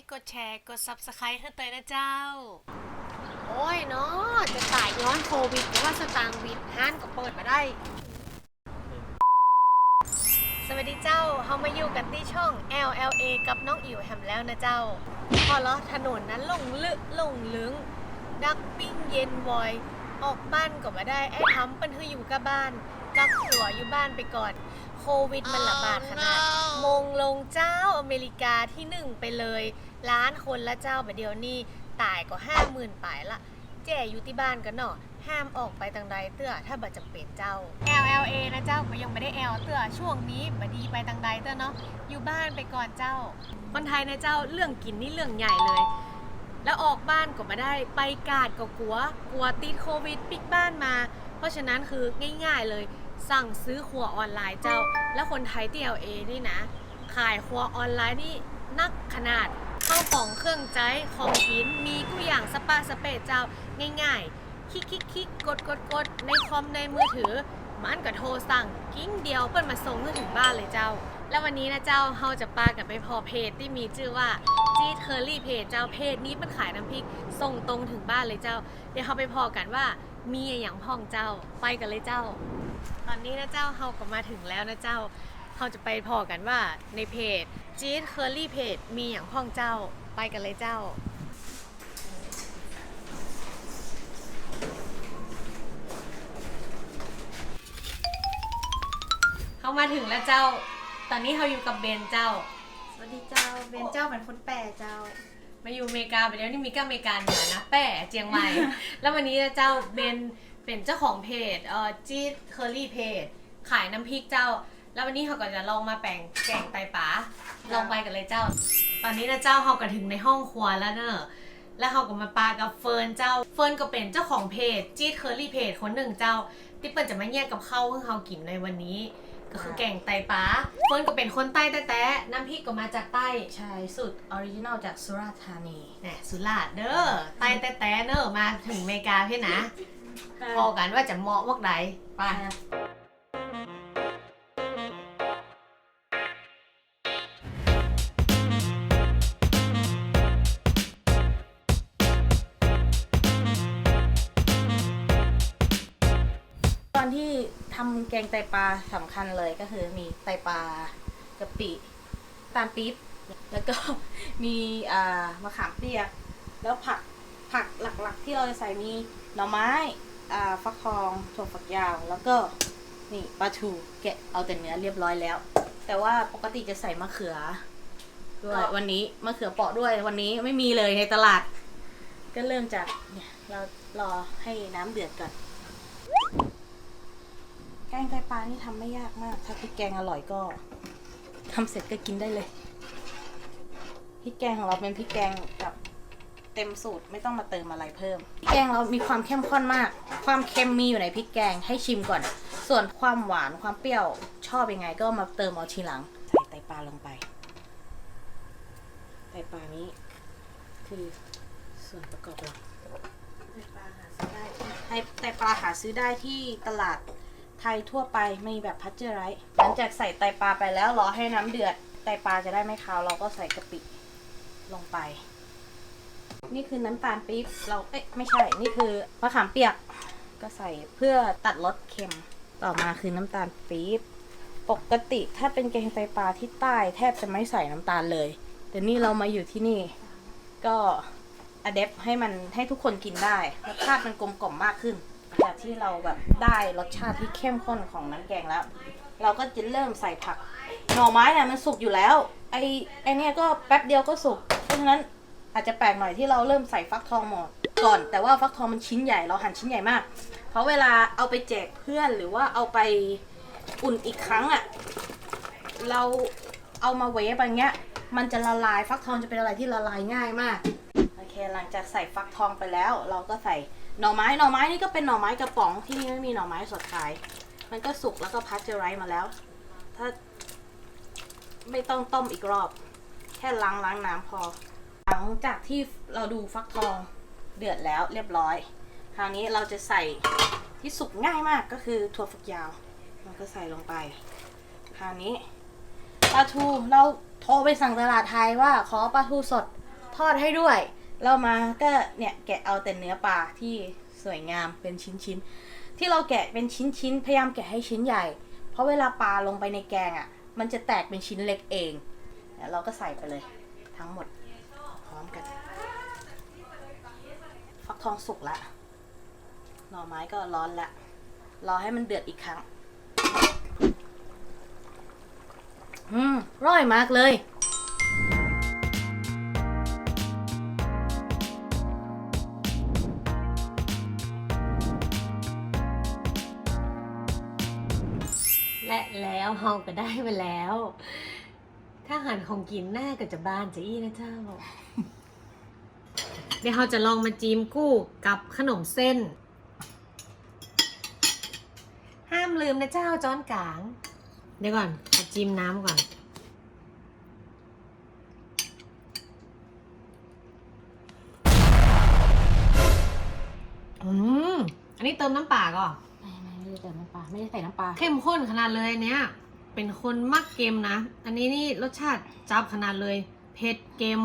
ค์ กดแชร์ กด Subscribe ให้เตยนะเจ้า โอ้ยเนาะจะตายย้อนโควิดหรือว่าสตางค์วิดห้านก็เปิดมาได้ สวัสดีเจ้าเฮามาอยู่กันที่ช่อง LLA กับน้องอิ๋วแฮมแล้วนะเจ้า พอแล้วถนนนั้นลงลึกลงลึง ดักปิ้งเย็นวอย ออกบ้านก็มาได้ไอ้ทำเป็นคืออยู่กับบ้านกักตัวอยู่บ้านไปก่อน โควิดมันระบาดขนาด มงลงเจ้าอเมริกาที่หนึ่งไปเลยล้านคนละเจ้าแบบเดียวนี่ตายก็ห้าหมื่นปลายละแจ่อยู่ที่บ้านกันเนาะห้ามออกไปทางใดเตื้อถ้าบัจำเป็นเจ้า LLA นะเจ้าก็ยังไม่ได้ L เตื้อช่วงนี้บดีไปทางใดเตื้อเนาะอยู่บ้านไปก่อนเจ้า คนไทยนะเจ้าเรื่องกินนี่เรื่องใหญ่เลย แล้วออกบ้านก็ไม่ได้ไปกาดก็กลัว กลัวติดโควิดปิดบ้านมา เพราะฉะนั้นคือง่าย ๆเลย สั่งซื้อครัวออนไลน์เจ้า แล้วคนไทยที่ LA นี่นะ ขายครัวออนไลน์นี่นักขนาดข้าวของเครื่องใจของกินมีกุอย่างสปาสเปซเจ้าง่ายๆ คลิกคลิกคลิกกดกดกดในคอมในมือถือ มันก็โทรสั่งกิ้งเดียวเปิ้นมาส่งถึงบ้านเลยเจ้า แล้ววันนี้นะเจ้าเฮาจะปากันไปพอเพจที่มีชื่อว่าจีเทอรี่เพจเจ้าเพจนี้มันขายน้ำพริกส่งตรงถึงบ้านเลยเจ้า เดี๋ยวเฮาไปพอกันว่า มีอย่างพ่องเจ้าไปกันเลยเจ้า ตอนนี้นะเจ้าเฮาก็มาถึงแล้วนะเจ้าเราจะไปพอกันว่าในเพจจีดเคอรี่เพจมีอย่างพ่องเจ้าไปกันเลยเจ้า เขามาถึงแล้วเจ้า ตอนนี้เขาอยู่กับเบนเจ้า สวัสดีเจ้าเบนเจ้าเป็นคนแปลเจ้า มาอยู่อเมริกาไปเดี๋ยวนี้มีก็อเมริกาเหนือนะ แป้เจียงใหม่ แล้ววันนี้นะเจ้าเบนเป็นเจ้าของเพจเอ่อจีดเคอรี่เพจขายน้ำพริกเจ้า แล้ววันนี้เขาก็จะลองมาแป่งแกงไตปลาลองไปกันเลยเจ้า ตอนนี้นะเจ้าเขาก็ถึงในห้องครัวแล้วเนอะแล้วเขาก็มาปากับเฟิร์นเจ้า เฟิร์นก็เป็นเจ้าของเพจจีดเคอรี่เพจคนหนึ่งเจ้าที่เปิดจะมาแยกกับข้าวให้เขากินในวันนี้ ก็คือแกงไตปลาเฟิร์นก็เป็นคนใต้แต้ๆน้ำพริกก็มาจากใต้ใช่สุดออริจินอลจากสุราษฎร์ธานีแหน่สุราษฎร์เด้อใต้แต่แต่เด้อมาถึงอเมริกาพี่นะพอกันว่าจะเหมาะพวกใดไปำแกงไตปลาสำคัญเลยก็คือมีไตปลากะปิตาลปี๊บแล้วก็มีอ่ามะขามเปียก แล้วผักผักหลักๆ ที่เราจะใส่มีหน่อไม้อ่าฟักทองถั่วฝักยาว แล้วก็นี่ปลาทูแกะเอาแต่เนื้อเรียบร้อยแล้ว แต่ว่าปกติจะใส่มะเขือด้วยวันนี้มะเขือเปราะด้วยวันนี้ไม่มีเลยในตลาด ก็เริ่มจากเนี่ยเรารอให้น้ำเดือดก่อนแกงไตปลานี่ทำไม่ยากมาก ถ้าพริกแกงอร่อยก็ทำเสร็จก็กินได้เลยพริกแกงของเราเป็นพริกแกงแบบเต็มสูตรไม่ต้องมาเติมอะไรเพิ่มพริกแกงเรามีความเข้มข้นมาก ความเค็มมีอยู่ในพริกแกงให้ชิมก่อน ส่วนความหวานความเปรี้ยวชอบยังไงก็มาเติมเอาทีหลังใส่ไตปลาลงไปไตปลานี้ คือส่วนประกอบหลักไตปลาหาซื้อได้ไตไตปลาหาซื้อได้ที่ตลาด ไทยทั่วไปไม่แบบพัชเจอร์ไรต์หลังจากใส่ไตปลาไปแล้วรอให้น้ำเดือดไตปลาจะได้ไม่คาว เราก็ใส่กะปิลงไป นี่คือน้ำตาลปี๊บเราเอ๊ะไม่ใช่นี่คือมะขามเปียกก็ใส่เพื่อตัดรสเค็มต่อมาคือน้ำตาลปี๊บปกติถ้าเป็นแกงไตปลาที่ใต้แทบจะไม่ใส่น้ำตาลเลย แต่นี่เรามาอยู่ที่นี่ ก็อะเดปให้มันให้ทุกคนกินได้รสชาติมันกลมกล่อมมากขึ้น จากที่เราแบบได้รสชาติที่เข้มข้นของน้ำแกงแล้ว เราก็จะเริ่มใส่ผัก หน่อไม้เนี่ยมันสุกอยู่แล้ว ไอไอเนี่ยก็แป๊บเดียวก็สุก เพราะฉะนั้นอาจจะแปลกหน่อยที่เราเริ่มใส่ฟักทองหมดก่อน แต่ว่าฟักทองมันชิ้นใหญ่เราหั่นชิ้นใหญ่มาก เพราะเวลาเอาไปแจกเพื่อนหรือว่าเอาไปอุ่นอีกครั้งอะ่ะเราเอามาเวฟอย่างเงี้ย มันจะละลายฟักทองจะเป็นอะไรที่ละลายง่ายมาก โอเค หลังจากใส่ฟักทองไปแล้ว เราก็ใส่ หน่อไม้หน่อไม้นี่ก็เป็นหน่อไม้กระป๋องที่นี่ไม่มีหน่อไม้สดขาย มันก็สุกแล้วก็พัชเจอไรส์มาแล้ว ถ้าไม่ต้องต้มอีกรอบ แค่ล้างล้างน้ำพอ หลังจากที่เราดูฟักทองเดือดแล้วเรียบร้อย คราวนี้เราจะใส่ที่สุกง่ายมากก็คือถั่วฝักยาวเราก็ใส่ลงไป คราวนี้ปลาทูเราโทรไปสั่งตลาดไทยว่าขอปลาทูสดทอดให้ด้วย เรามาก็เนี่ยแกะเอาแต่เนื้อปลาที่สวยงามเป็นชิ้นๆ ที่เราแกะเป็นชิ้นๆ พยายามแกะให้ชิ้นใหญ่ เพราะเวลาปลาลงไปในแกงอะ่ะ มันจะแตกเป็นชิ้นเล็กเองเดี๋ยวเราก็ใส่ไปเลยทั้งหมดพร้อมกัน ฟักทองสุกละ หน่อไม้ก็ร้อนละ รอให้มันเดือดอีกครั้ง อืม ร่อยมากเลย เฮาก็ได้มาแล้ว ถ้าหันของกินหน้าก็จะบานจะอี้นะเจ้า เดี๋ยวเราจะลองมาจิ้มกู้กับขนมเส้น ห้ามลืมนะเจ้าจอนกลาง เดี๋ยวก่อนมาจิ้มน้ำก่อนอืมอันนี้เติมน้ำปลาก่อน ไม่ไม่ไม่ได้เติมน้ำปลาไม่ได้ใส่น้ำปลาเข้มข้นขนาดเลยอันเนี้ย เป็นคนมักเกมนะ อันนี้นี่รสชาติจับขนาดเลย เผ็ดเกม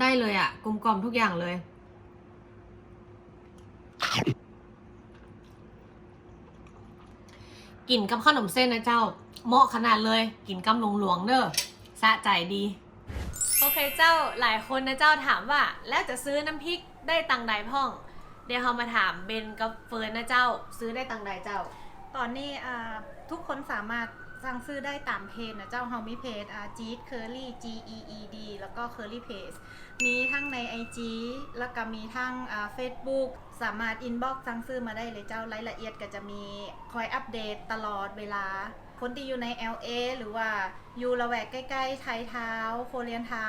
ได้เลยอะ่ะ กลมกล่อมทุกอย่างเลย กินกับขนมเส้นนะเจ้า เหมาะขนาดเลย กินกำหลวงหลวงๆเด้อสะใจดี โอเคเจ้าหลายคนนะเจ้าถามว่า แล้วจะซื้อน้ำพริกได้ตังใดพ่อง เดี๋ยวเรามาถามเบนกับเฟิร์นนะเจ้า ซื้อได้ตังใดเจ้า ตอนนี้อ่าทุกคนสามารถ สั่งซื้อได้ตามเพจนะเจ้าเฮามีเพจอาจีดเคอรี่ G E E D แล้วก็ Curly Page มีทั้งใน IG แล้วก็มีทั้งอ่า Facebook สามารถ inbox สั่งซื้อมาได้เลยเจ้ารายละเอียดก็จะมีคอยอัปเดตตลอดเวลา คนที่อยู่ใน LA หรือว่าอยู่ละแวกใกล้ๆไทยเท้า โคเรียนเท้า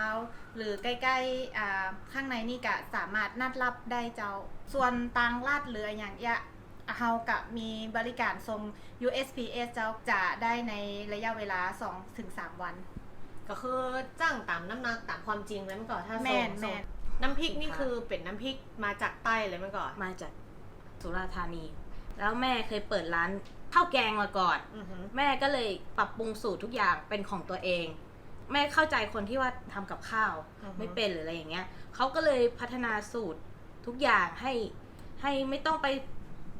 หรือใกล้ๆอ่าข้างในนี่ก็สามารถนัดรับได้เจ้า ส่วนต่างลาดเรืออย่างยะ เฮากับมีบริการส่ง USPS เจ้าจะได้ในระยะเวลา 2-3 วัน ก็คือจ้างตามน้ำหนักตามความจริงเลยเมื่อก่อนถ้าส่งแม่น ส่งแม่นน้ำพริกนี่คือเป็นน้ำพริกมาจากใต้เลยเมื่อก่อนมาจากสุราษฎร์ธานี แล้วแม่เคยเปิดร้านข้าวแกงมาก่อน อือหือแม่ก็เลยปรับปรุงสูตรทุกอย่างเป็นของตัวเอง แม่เข้าใจคนที่ว่าทำกับข้าว อือฮึไม่เป็นหรืออะไรอย่างเงี้ยเขาก็เลยพัฒนาสูตรทุกอย่างให้ให้ไม่ต้องไป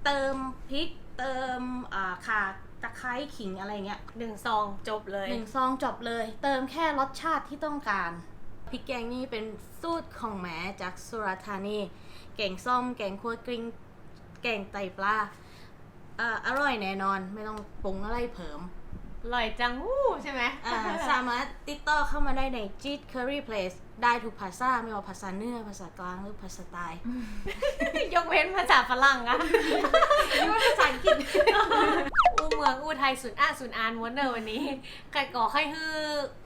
เติมพริกเติมอ่าข่าตะไคร้ขิงอะไรเงี้ยหนึ่งซองจบเลย หนึ่งซองจบเลย เติมแค่รสชาติที่ต้องการพริกแกงนี่เป็นสูตรของแม่จากสุราษฎร์ธานีแกงส้ม แกงคั่วกลิ้งแกงไตปลาเอ่ออร่อยแน่นอนไม่ต้องปรุงอะไรเพิ่ม อร่อยจังวู้ใช่ไหม อ่าสามารถติดต่อเข้ามาได้ใน j i t Curry Place ได้ทุกภาษาไม่ว่าภาษาเหนือภาษากลางหรือภาษาใต้ยกเว้นภาษาฝรั่งอะภาษาอังกฤษอู้เมืองอู้ไทยสุดอะสุดอานม้วนเนอวันนี้ไก่ก่อให้ฮือ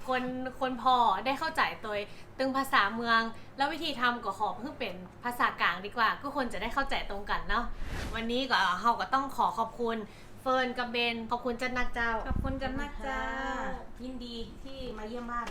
คนคนพอได้เข้าใจตัวตึงภาษาเมือง แล้ววิธีทำก็ขอเพิ่งเป็นภาษากลางดีกว่าก็คนจะได้เข้าใจตรงกันเนาะวันนี้ก็เฮาก็ต้องขอขอบคุณเฟิร์นกับเบนขอบคุณจันนักเจ้า ขอบคุณกันมากเจ้า ยินดีที่มาเยี่ยมบ้าน